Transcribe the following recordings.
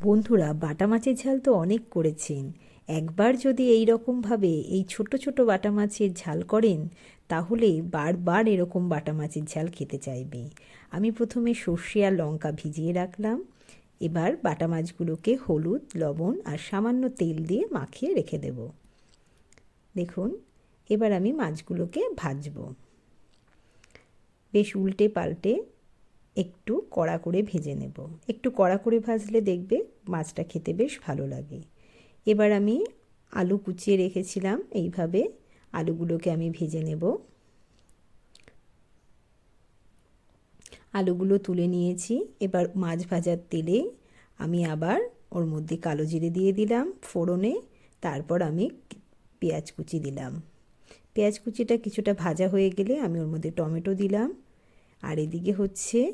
বন্ধুরা বাটা মাছের ঝাল তো অনেক করেছেন। একবার যদি এই রকমভাবে এই ছোট ছোট বাটা মাছের ঝাল করেন, তাহলে বারবার এরকম বাটা মাছের ঝাল খেতে চাইবে। আমি প্রথমে সর্ষে আর লঙ্কা ভিজিয়ে রাখলাম। এবার বাটা মাছগুলোকে হলুদ, লবণ আর সামান্য তেল দিয়ে মাখিয়ে রেখে দেব। দেখুন, এবার আমি মাছগুলোকে ভাজবো। বেশ উল্টে পাল্টে একটু কড়া করে ভেজে নেব। একটু কড়া করে ভাজলে দেখবে মাছটা খেতে বেশ ভালো লাগে। এবার আমি আলু কুচিয়ে রেখেছিলাম, এইভাবে আলুগুলোকে আমি ভেজে নেব। আলুগুলো তুলে নিয়েছি, এবার মাছ ভাজার তেলে আমি আবার ওর মধ্যে কালো জিরে দিয়ে দিলাম ফোড়নে, তারপর আমি পেঁয়াজ কুচি দিলাম। পেঁয়াজ কুচিটা কিছুটা ভাজা হয়ে গেলে আমি ওর মধ্যে টমেটো দিলাম আর এদিকে হচ্ছে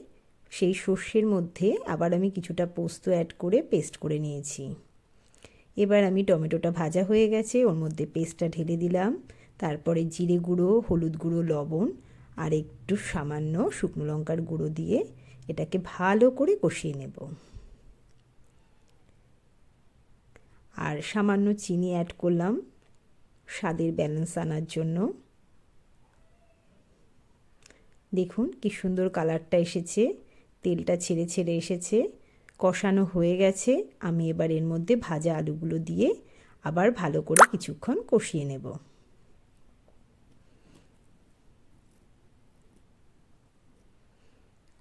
সেই সর্ষের মধ্যে আবার আমি কিছুটা পোস্ত অ্যাড করে পেস্ট করে নিয়েছি। এবার আমি টমেটোটা ভাজা হয়ে গেছে, ওর মধ্যে পেস্টটা ঢেলে দিলাম। তারপরে জিরে গুঁড়ো, হলুদ গুঁড়ো, লবণ আর একটু সামান্য শুকনো লঙ্কার গুঁড়ো দিয়ে এটাকে ভালো করে কষিয়ে নেব। আর সামান্য চিনি অ্যাড করলাম স্বাদের ব্যালেন্স আনার জন্য। দেখুন কি সুন্দর কালারটা এসেছে। তেলটা ছেড়ে ছেড়ে এসেছে। কষানো হয়ে গেছে। আমি এবার এর মধ্যে ভাজা আলুগুলো দিয়ে আবার ভালো করে কিছুক্ষণ কষিয়ে নেব।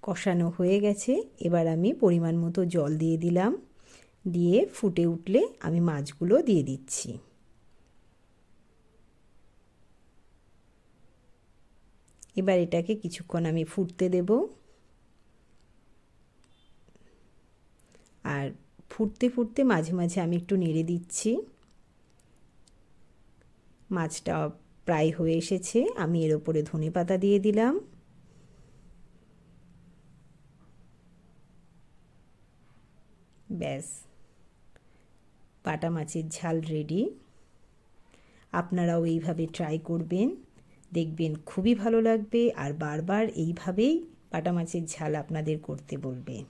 কষানো হয়ে গেছে। এবার আমি পরিমাণ মতো জল দিয়ে দিলাম। দিয়ে ফুটে উঠলে আমি মাছগুলো দিয়ে দিচ্ছি। এবার এটাকে কিছুক্ষণ আমি ফুটতে দেব। আর ফুটতে ফুটতে মাঝে মাঝে আমি একটু নেড়ে দিচ্ছি। মাছটা প্রায় হয়ে এসেছে, আমি এর ওপরে ধনে পাতা দিয়ে দিলাম। ব্যাস, বাটা মাছের ঝাল রেডি আপনারাও এইভাবে ট্রাই করবেন। দেখবেন খুবই ভালো লাগবে আর বারবার এইভাবেই বাটা মাছের ঝাল আপনাদের করতে বলবে।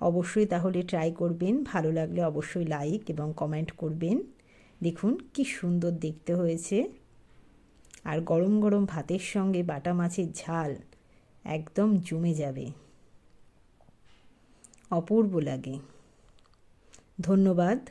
অবশ্যই তাহলে ট্রাই করবেন, ভালো লাগলে অবশ্যই লাইক এবং কমেন্ট করবেন। দেখুন কি সুন্দর দেখতে হয়েছে। আর গরম গরম ভাতের সঙ্গে বাটা মাছের ঝাল একদম জমে যাবে। অপূর্ব লাগে। ধন্যবাদ।